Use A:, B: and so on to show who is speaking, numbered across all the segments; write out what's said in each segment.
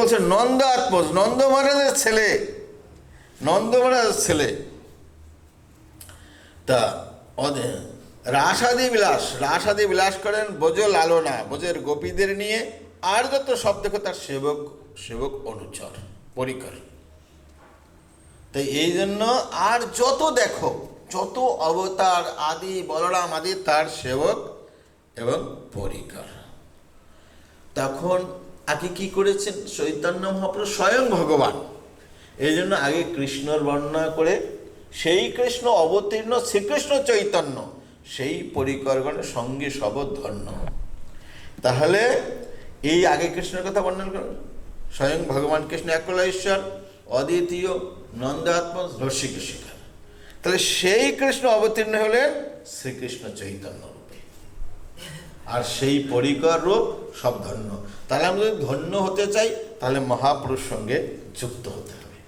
A: বলছে, নন্দ আত্মজ নন্দ মহারাজের ছেলে। নন্দ মহারাজের ছেলে। তা রাসাদি বিলাস রাসাদি বিলাস করেন বোঝ লালনা, বোঝের গোপীদের নিয়ে আর যত সব দেখো তার সেবক সেবক অনুচর, পরিকর। তাই এই জন্য আর যত দেখো, যত অবতার আদি, বলরাম আদি তার সেবক এবং পরিকর। তখন আগে কি করেছেন? চৈতন্য মহাপ্রভু স্বয়ং ভগবান। এই জন্য আগে কৃষ্ণর বর্ণনা করে সেই কৃষ্ণ অবতীর্ণ শ্রীকৃষ্ণ চৈতন্য, সেই পরিকরগণের সঙ্গে শবদ ধন্য তাহলে এই আগে কৃষ্ণের কথা বর্ণনা করুন। স্বয়ং ভগবান কৃষ্ণ একলা ঈশ্বর অদ্বিতীয় নন্দাত্ম রসিকশিখা তাহলে সেই কৃষ্ণ অবতীর্ণ হলেন শ্রীকৃষ্ণ চৈতন্য রূপে। আর সেই পরিকর রূপ সব ধন্য। তাহলে আমরা যদি ধন্য হতে চাই, তাহলে মহাপুরুষ সঙ্গে যুক্ত হতে হবে।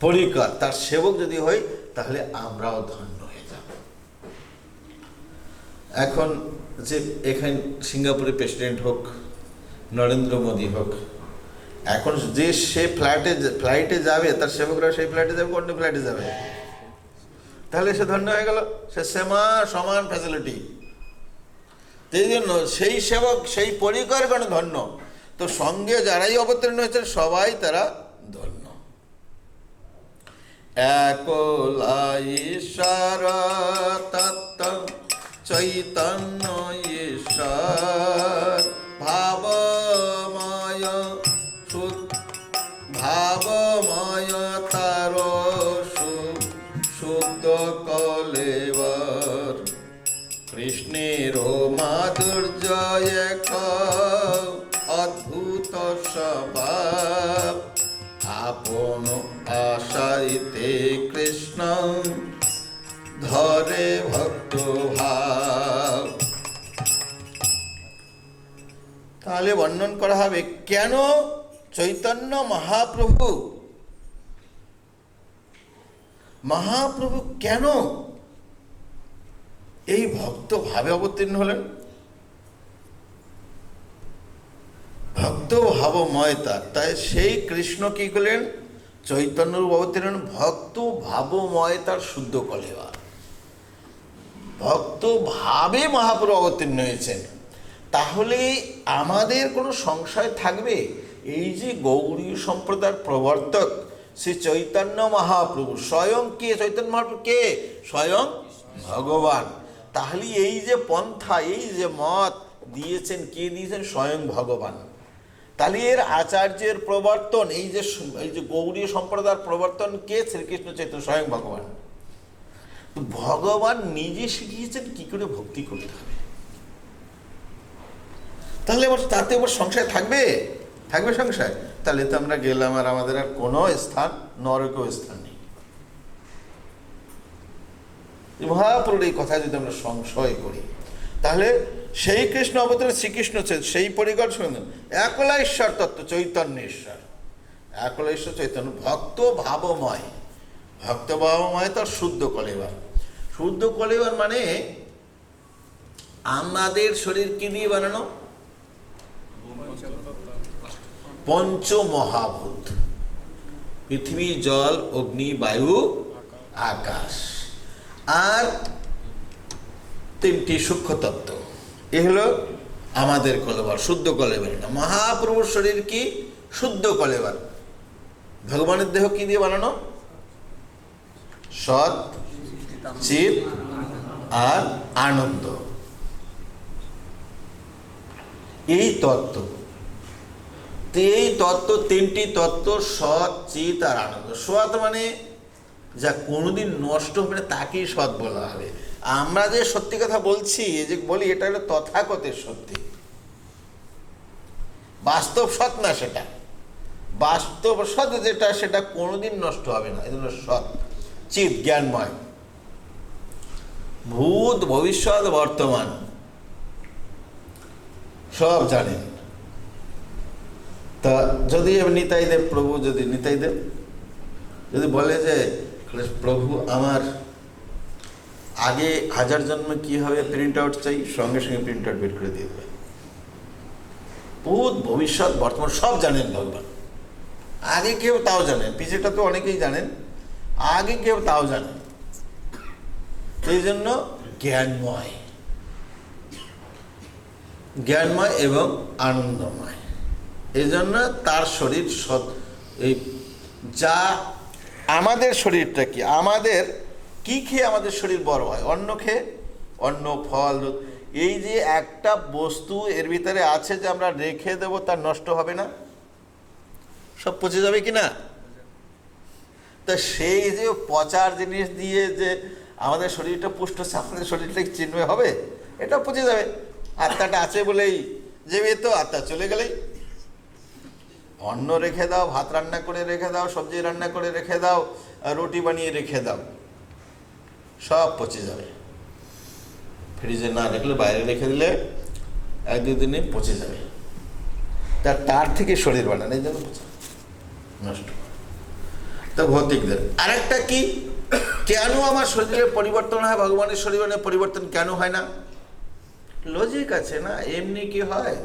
A: পরিকর, তার সেবক যদি হই, তাহলে আমরাও ধন্য হয়ে যাব। এখন যে এখানে সিঙ্গাপুরে প্রেসিডেন্ট হোক, নরেন্দ্র মোদী হোক, এখন যে সে ফ্লাইটে ফ্লাইটে যাবে, তার সেবকরা সেই ফ্লাইটে যাবে, অন্য ফ্লাইটে যাবে। তাহলে সে ধন্য হয়ে গেল। সে সেমা সমান ফ্যাসিলিটি সেই জন্য সেই সেবক, সেই পরিকরগণ ধন্য। তো সঙ্গে যারাই অবতীর্ণ হয়েছে সবাই তারা ধন্য। একলা ঈশ্বর তত্ত্ব চৈতন্য তাহলে বর্ণন করা হবে, কেন চৈতন্য মহাপ্রভু? মহাপ্রভু কেন এই ভক্ত ভাবে অবতীর্ণ হলেন? ভক্ত ভাবময় তার। তাই সেই কৃষ্ণ কি করলেন? চৈতন্যরূপ অবতীর্ণ ভক্ত ভাবময় তার শুদ্ধ কলেবা। ভক্ত ভাবে মহাপ্রভু অবতীর্ণ হয়েছেন। তাহলে আমাদের কোনো সংশয় থাকবে? এই যে গৌরী সম্প্রদায়ের প্রবর্তক শ্রী চৈতন্য মহাপ্রভু, স্বয়ং কে? চৈতন্য মহাপ্রভু কে? স্বয়ং ভগবান। তাহলে এই যে পন্থা, এই যে মত দিয়েছেন, কে দিয়েছেন? স্বয়ং ভগবান। তাহলে এর আচার্যের প্রবর্তন, এই যে এই যে গৌরী সম্প্রদায়ের প্রবর্তন কে? শ্রীকৃষ্ণ চৈতন্য, স্বয়ং ভগবান। ভগবান নিজে শিখিয়েছেন, কি করে ভক্তি করতে হবে? তাহলে এবার তাতে এবার সংশয় থাকবে? থাকবে সংশয়? তাহলে তো আমরা গেলাম আর আমাদের আর কোনো স্থান, নরকেও স্থান নেই। এই এই কথা যদি আমরা সংশয় করি, তাহলে সেই কৃষ্ণ অবতার শ্রীকৃষ্ণ সেই পরিকর শুনুন একলা ঈশ্বর তত্ত্ব, চৈতন্য ঈশ্বর। একলা ঈশ্বর চৈতন্য, ভক্ত ভাবময়। ভক্ত ভাবময় তার শুদ্ধ কলেবার। শুদ্ধ কলেবার মানে আমাদের শরীর কি দিয়ে বানানো পঞ্চমহাভূত। পৃথিবী জল, অগ্নি, বায়ু, আকাশ। আর তিনটি সূক্ষ্ম তত্ত্ব এ হলো আমাদের কলেবার, শুদ্ধ কলেবার। এটা মহাপ্রভুর শরীর কি? শুদ্ধ কলেবার। ভগবানের দেহ কি দিয়ে বানানো? সৎ, চিত আর আনন্দ। এই তত্ত্ব এই তত্ত্ব তিনটি তত্ত্ব সৎ, চিত আর আনন্দ। সৎ মানে যা কোনোদিন নষ্ট হবে না, তাকেই সৎ বলা হবে। আমরা যে সত্যি কথা বলছি যে বলি, এটা হলো তথাগতের সত্যি। বাস্তব সৎ না সেটা। বাস্তব সৎ যেটা, সেটা কোনোদিন নষ্ট হবে না। এই জন্য সৎ, চিত, জ্ঞানময়। ভূত, ভবিষ্যৎ, বর্তমান। সব জানেন তা যদি নিতাই দেব, প্রভু যদি নিতাইদেব যদি বলে যে প্রভু আমার আগে হাজার জন্মে কি হবে প্রিন্ট আউট চাই, সঙ্গে সঙ্গে প্রিন্ট আউট বের করে দিয়ে দেবে। ভূত, ভবিষ্যৎ, বর্তমান সব জানেন ভগবান। আগে কেউ তাও জানেন, পিছেটা তো অনেকেই জানেন, আগে কেউ তাও জানেন। সেই জন্য জ্ঞানময়। জ্ঞানময় এবং আনন্দময়। এই জন্য তার শরীর এই যা আমাদের শরীরটা কি? আমাদের কি খেয়ে আমাদের শরীর বড় হয়? অন্ন খেয়ে? অন্ন, ফল এই যে একটা বস্তু এর ভিতরে আছে যে আমরা রেখে দেবো, তার নষ্ট হবে না? সব পচে যাবে কি না? তা সেই যে পচার জিনিস দিয়ে যে আমাদের শরীরটা পুষ্ট হচ্ছে আমাদের শরীরটা চিনবে হবে? এটা পচে যাবে। আত্মাটা আছে বলেই যাবে তো আত্মা চলে গেলেই। অন্ন রেখে দাও, ভাত রান্না করে রেখে দাও, সবজি রান্না করে রেখে দাও রুটি বানিয়ে রেখে দাও। সব পচে যাবে। ফ্রিজে না রাখলে, বাইরে রেখে দিলে এক দুই দিনে পচে যাবে। তা তার থেকে শরীর বানানো, এই জন্য নষ্ট। তো ভৌতিকদের, আরেকটা কি? কেন আমার শরীরে পরিবর্তন হয়? ভগবানের শরীরে পরিবর্তন কেন হয় না? লজিক আছে না? এমনি কি হয়?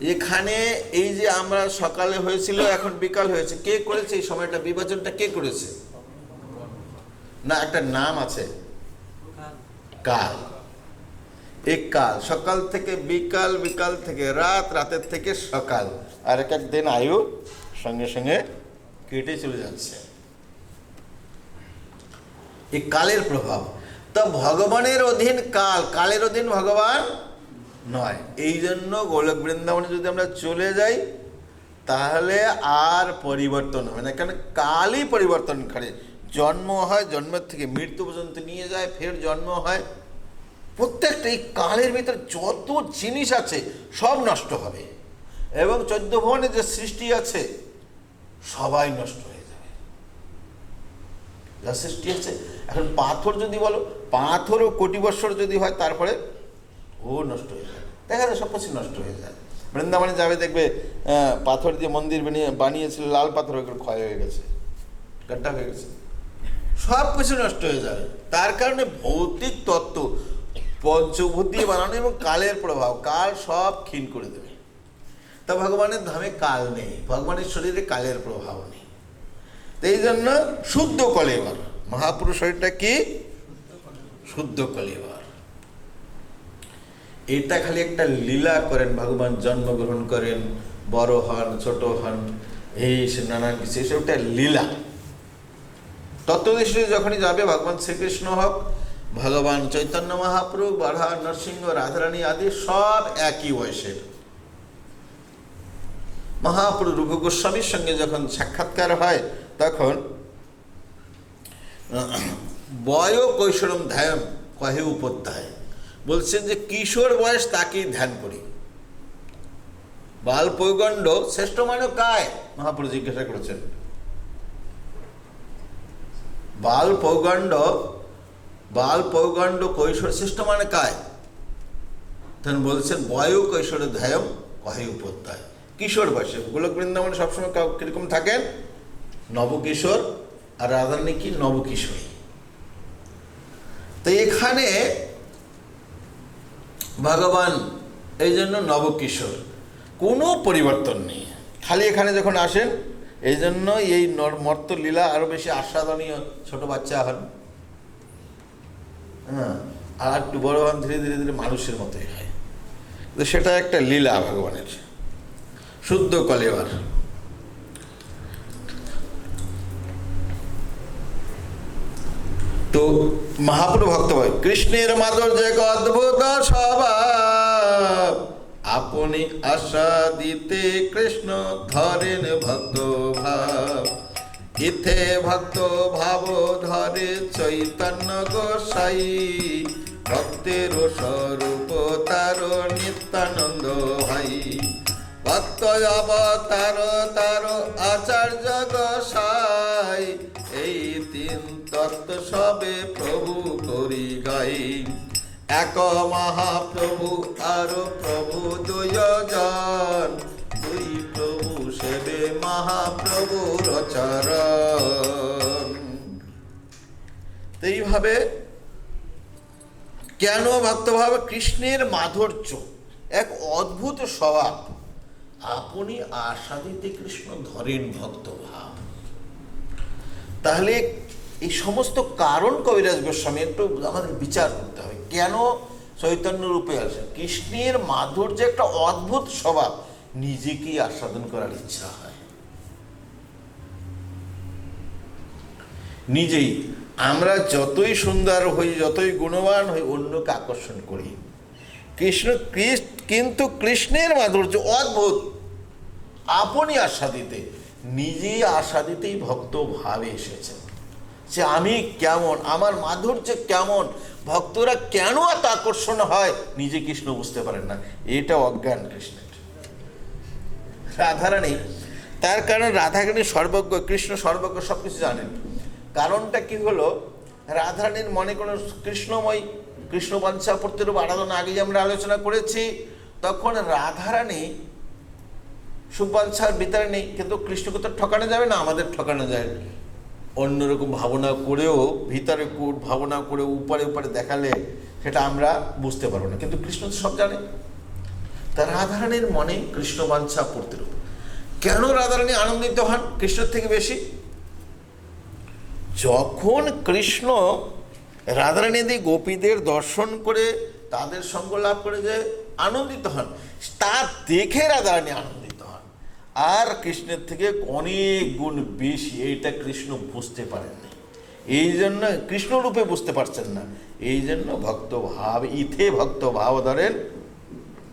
A: এখানে এই যে আমরা সকালে হয়েছিল, এখন বিকাল হয়েছে। কে করেছে এই সময়টা? বিভাজনটা কে করেছে? না, একটা নাম আছে। কাল। এই কাল। সকাল থেকে বিকাল বিকাল থেকে রাত, রাতের থেকে সকাল। আর এক এক দিন আয়ু সঙ্গে সঙ্গে কেটে চলে যাচ্ছে। এই কালের প্রভাব। তা ভগবানের অধীন কাল। কালের অধীন ভগবান নয়। এই জন্য গোলক বৃন্দাবনে যদি আমরা চলে যাই, তাহলে আর পরিবর্তন হবে না। কারণ কালই পরিবর্তন করে জন্ম হয় জন্মের থেকে মৃত্যু পর্যন্ত নিয়ে যায়, ফের জন্ম হয়। প্রত্যেকটা এই কালের ভিতরে যত জিনিস আছে, সব নষ্ট হবে। এবং চোদ্দ ভবনে যে সৃষ্টি আছে, সবাই নষ্ট হয়ে যাবে। যা সৃষ্টি আছে। এখন পাথর যদি বলো পাথরও কোটি বৎসর যদি হয়, তারপরে ও নষ্ট হয়ে যায়। দেখা যায় সব কিছু নষ্ট হয়ে যায়। বৃন্দাবনে যাবে দেখবে পাথর দিয়ে মন্দির বানিয়ে, বানিয়েছিল, লাল পাথর ওগুলো ক্ষয় হয়ে গেছে। গাড্ডা হয়ে গেছে। সব কিছু নষ্ট হয়ে যাবে। তার কারণে ভৌতিক তত্ত্ব, পঞ্চভূত দিয়ে বানানো এবং কালের প্রভাব, কাল সব ক্ষীণ করে দেবে। তা ভগবানের ধামে কাল নেই। ভগবানের শরীরে কালের প্রভাব নেই। তো এই জন্য শুদ্ধ কলেবার। মহাপুরুষ শরীরটা কি? শুদ্ধ কলেবার। এটা খালি একটা লীলা করেন, ভগবান জন্মগ্রহণ করেন, বড় হন, ছোট হন, এই নানান কিছু, এসব একটা লীলা। তত্ত্বদৃষ্টি যখনই যাবে, ভগবান শ্রীকৃষ্ণ হোক, ভগবান চৈতন্য মহাপ্রভু বাধা নরসিংহ, রাধারানী আদি, সব একই বয়সের মহাপ্রভু রূপ গোস্বামীর সঙ্গে যখন সাক্ষাৎকার হয়, তখন বয় কৈশোরম ধ্যায়ম কহে উপধ্যায়। বলছেন যে কিশোর বয়স তাকেই ধ্যান করি। বাল পৈগণ্ড শ্রেষ্ঠ মানে কায় মহাপ্রভু জিজ্ঞাসা করেছেন। বাল পৌগণ্ড বাল পৌগণ্ড কৈশোর শ্রেষ্ঠ মানে কায় তখন বলছেন, বয় কৈশোর ধ্যায়ম কহে উপত্যায় কিশোর বয়সে। গোলক বৃন্দাবনে সবসময় কীরকম থাকেন? নবকিশোর আর রাধারানী কি? নবকিশোরী। তো এখানে ভগবান, এই জন্য নবকিশোর। কোনো পরিবর্তন নেই। খালি এখানে যখন আসেন, এই জন্য এই নর- মর্ত লীলা আরও বেশি আস্বাদনীয় ছোট বাচ্চা হন। হ্যাঁ আর একটু বড় হন, ধীরে ধীরে ধীরে মানুষের মতোই হয়। তো সেটা একটা লীলা ভগবানের। শুদ্ধ কলেবার তো মহাপ্রভু ভক্ত ভাই কৃষ্ণের মাধুর্য এক অদ্ভুত আপনি আশা দিতে কৃষ্ণ ধরেন ভক্ত ভাব। ইথে ভক্ত ভাব ধরে চৈতন্য গোসাই। ভক্তের স্বরূপ তার নিত্যানন্দ ভাই। ভক্ত অবতার তার আচার্য গোসাই। এই তিন তত্ত্ব সবে প্রভু করি গাই। এক মহাপ্রভু আর প্রভু দুজন দুই প্রভু সেবে মহাপ্রভুর চরণ। এইভাবে কেন ভক্তভাব কৃষ্ণের মাধুর্য? এক অদ্ভুত স্বভাব। আপনি আশাদিতে কৃষ্ণ ধরেন ভক্ত ভাব তাহলে এই সমস্ত কারণ কবিরাজ গোস্বামী, একটু আমাদের বিচার করতে হবে। কেন চৈতন্য রূপে আসে? কৃষ্ণের মাধুর্য একটা অদ্ভুত স্বভাব। নিজেকেই আস্বাদন করার ইচ্ছা হয়। নিজেই আমরা যতই সুন্দর হই, যতই গুণবান হই, অন্যকে আকর্ষণ করি। কৃষ্ণ কৃষ্ণ, কিন্তু কৃষ্ণের মাধুর্য অদ্ভুত। আপনি আস্বাদিতে নিজেই আস্বাদিতেই ভক্ত ভাবে এসেছেন। যে আমি কেমন, আমার মাধুর্য কেমন, ভক্তরা কেন এত আকর্ষণ হয়, নিজে কৃষ্ণ বুঝতে পারেন না। এটা অজ্ঞান কৃষ্ণের। রাধারানী, তার কারণ রাধারানী সর্বজ্ঞ, কৃষ্ণ সর্বজ্ঞ সব কিছু জানেন। কারণটা কি হলো, রাধারানীর মনে কোনো কৃষ্ণময় কৃষ্ণ পঞ্চাপত্তিরূপ আরাধনা আগে যে আমরা আলোচনা করেছি, তখন রাধারানী সুবাঞ্ছার ভিতরে নেই, কিন্তু কৃষ্ণকে তো ঠকানো যাবে না, আমাদের ঠকানো যায় অন্যরকম ভাবনা করেও, ভিতরে কোট ভাবনা করে উপরে উপরে দেখালে সেটা আমরা বুঝতে পারব না। কিন্তু কৃষ্ণ সব জানে। তা রাধারানীর মনে কৃষ্ণ বাঞ্ছা প্রতিরূপ। কেন রাধারানী আনন্দিত হন কৃষ্ণের থেকে বেশি? যখন কৃষ্ণ রাধারানীদি গোপীদের দর্শন করে তাদের সঙ্গ লাভ করে যে আনন্দিত হন, তা দেখে রাধারানী আনন্দিত হন আর কৃষ্ণের থেকে অনেক গুণ বেশি এইটা কৃষ্ণ বুঝতে পারেননি। এই জন্য কৃষ্ণরূপে বুঝতে পারছেন না। এই জন্য ভক্ত ভাব ইথে ভক্ত ভাব ধরেন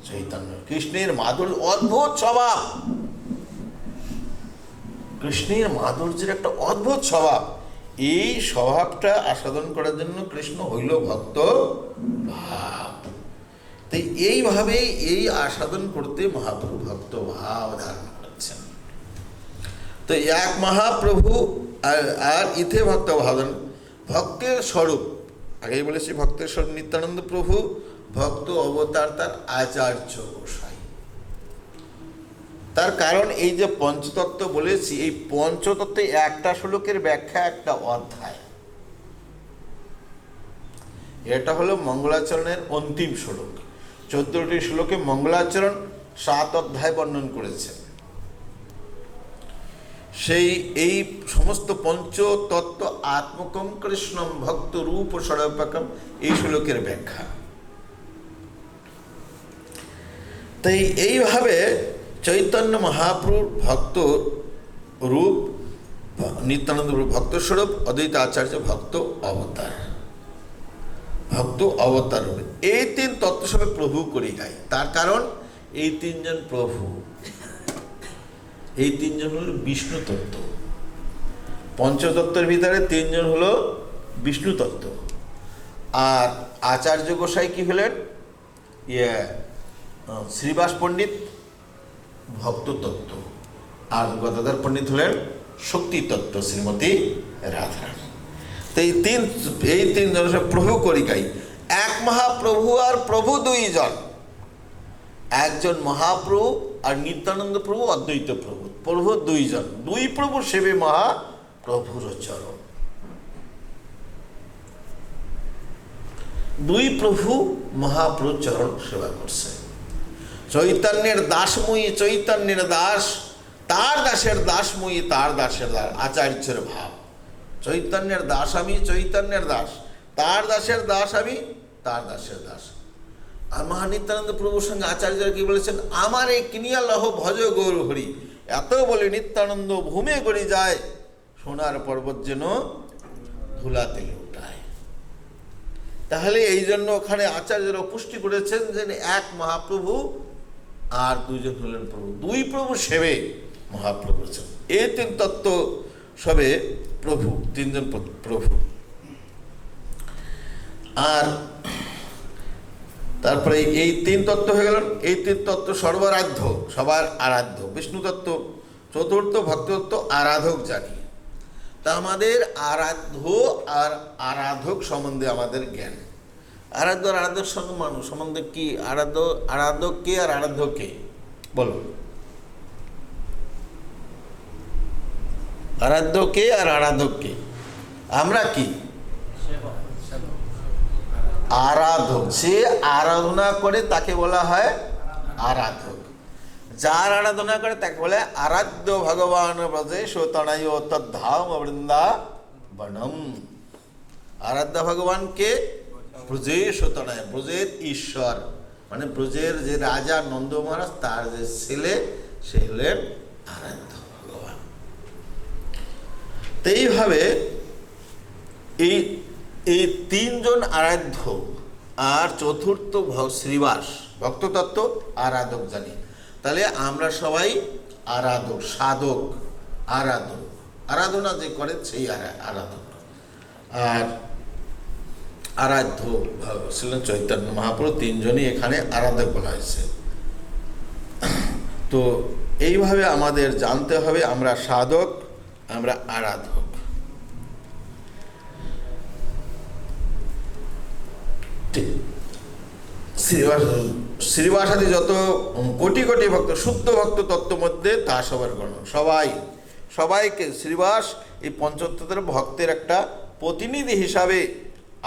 A: চৈতন্য। কৃষ্ণের মাধুর্য, অদ্ভুত স্বভাব। কৃষ্ণের মাধুর্যের একটা অদ্ভুত স্বভাব। এই স্বভাবটা আস্বাদন করার জন্য কৃষ্ণ হইল ভক্ত ভাব। তাই এইভাবেই এই আস্বাদন করতে মহাপ্রভু ভক্ত ভাব ধারণ তো এক মহাপ্রভু আর আর ইথে ভক্ত ভাবন ভক্তের স্বরূপ। আগেই বলেছি, ভক্তের স্বরূপ নিত্যানন্দ প্রভু, ভক্ত অবতার তার আচার্য গোসাই। তার কারণ এই যে পঞ্চতত্ত্ব বলেছি, এই পঞ্চতত্ত্বে একটা শ্লোকের ব্যাখ্যা, একটা অধ্যায়। এটা হলো মঙ্গলাচরণের অন্তিম শ্লোক। চোদ্দটি শ্লোকে মঙ্গলাচরণ সাত অধ্যায় বর্ণন করেছেন। সেই এই সমস্ত পঞ্চতত্ত্ব আত্মকম কৃষ্ণম ভক্ত রূপ সরপাকম এই শ্লোকের ব্যাখ্যা। তাই এইভাবে চৈতন্য মহাপ্রুর ভক্ত রূপ, নিত্যানন্দ ভক্ত স্বরূপ, অদ্বৈত আচার্য ভক্ত অবতার। ভক্ত অবতার রূপে। এই তিন তত্ত্ব সবে প্রভু করি গাই তার কারণ, এই তিনজন প্রভু। এই তিনজন হল বিষ্ণু তত্ত্ব। পঞ্চতত্ত্বের ভিতরে তিনজন হলো বিষ্ণু তত্ত্ব। আর আচার্য গোসাই কি হলেন? ইয়ে শ্রীবাস পণ্ডিত, ভক্ত তত্ত্ব। আর গদাধর পণ্ডিত হলেন শক্তি তত্ত্ব, শ্রীমতী রাধারানী তো এই তিন, এই তিনজন হচ্ছে প্রভু করিকাই এক মহাপ্রভু আর প্রভু দুইজন। একজন মহাপ্রভু আর নিত্যানন্দ প্রভু, অদ্বৈত প্রভু। প্রভু দুইজন। দুই প্রভু সেবে মহা প্রভুর চরণ। দুই প্রভু মহাপ্রভু চরণ সেবা করছে। চৈতন্যের দাসময়ী চৈতন্যের দাস, তার দাসের দাসময়ী তার দাসের দাস, আচার্যের ভাব। চৈতন্যের দাস আমি, চৈতন্যের দাস, তার দাসের দাস আমি, তার দাসের দাস। আর মহানিত্যানন্দ প্রভুর সঙ্গে আচার্যরা কি বলেছেন? আমার এই কিনিয়া লহ ভজ গৌর হরি। এত বলে নিত্যানন্দ ভূমে গড়ি যায়, সোনার পর্বত যেন ধুলাতে লুটায়। তাহলে এই জন্য ওখানে আচার্যরা পুষ্টি করেছেন যে এক মহাপ্রভু আর দুইজন হলেন প্রভু। দুই প্রভু সেবে মহাপ্রভু এই তিন তত্ত্ব সবে প্রভু, তিনজন প্রভু। আর তারপরে এই তিন তত্ত্ব হয়ে গেল। এই তিন তত্ত্ব সর্বারাধ্য, সবার আরাধ্য। বিষ্ণু তত্ত্ব, চতুর্থ ভক্তত্ব আরাধক জানি। তা আমাদের আরাধ্য আর আরাধক সম্বন্ধে আমাদের জ্ঞান। আরাধ্য আর আরাধক সঙ্গে মানুষ সম্বন্ধে কি? আরাধ্য, আরাধক কে আর আরাধ্য কে? বলো। আরাধ্য কে আর আরাধক কে? আমরা কি? আরাধক। সে আরাধনা করে তাকে বলা হয় আরাধক। যার আরাধনা করে তাকে বলে আরাধ্য ভগবান ব্রজে সতনায় তদ্ধাম বৃন্দা আরাধ্য ভগবানকে ব্রজের সতনায়, ব্রজের ঈশ্বর। মানে ব্রজের যে রাজা নন্দ মহারাজ, তার যে ছেলে, সে হলেন আরাধ্য ভগবান। তো এইভাবে এই এই তিনজন আরাধ্য আর চতুর্থ শ্রীবাস, ভক্ততত্ত্ব আরাধক জানি। তাহলে আমরা সবাই আরাধক, সাধক, আরাধক। আরাধনা যে করে সেই আরা- আরাধক। আর আরাধ্য ছিলেন চৈতন্য মহাপ্রভু তিনজনই এখানে আরাধক বলা হয়েছে। তো এইভাবে আমাদের জানতে হবে, আমরা সাধক, আমরা আরাধক। শ্রীবাস, শ্রীবাসাদি যত কোটি কোটি ভক্ত শুদ্ধ ভক্ত তত্ত্ব মধ্যে তা সবার গণ। সবাই, সবাইকে শ্রীবাস এই পঞ্চতত্ত্বের ভক্তের একটা প্রতিনিধি হিসাবে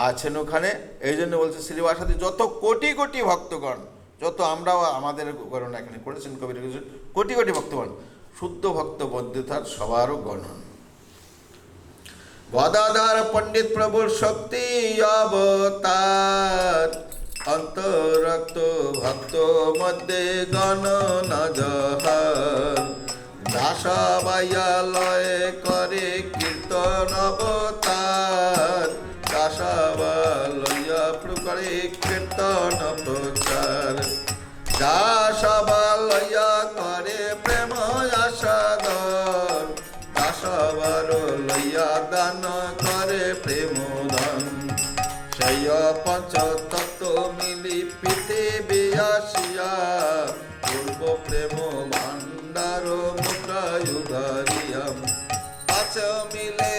A: আছেন ওখানে। এই জন্য বলছে শ্রীবাসাদি যত কোটি কোটি ভক্তগণ, যত আমরাও আমাদের গণনা এখানে করেছেন কবির কোটি কোটি ভক্তগণ শুদ্ধ ভক্ত মধ্যে তার সবারও গণন গদাধার পণ্ডিত প্রভুর শক্তি অবতার। অন্তরক্ত ভক্ত মধ্যে গণ নজহার। দাসাবাইয়ালয়ে করে কীর্তন অবতার। দাসাবালয়া করে কীর্তন প্রচার দাসাবালয়া করে প্রেম আসাদর। দাসবার লইয়া দান করে প্রেম দান সেই পৃথিবী আসিয়া পূর্ব প্রেম ভাণ্ডার মুদ্রায়ুধারিয়াম পাঁচ মিলে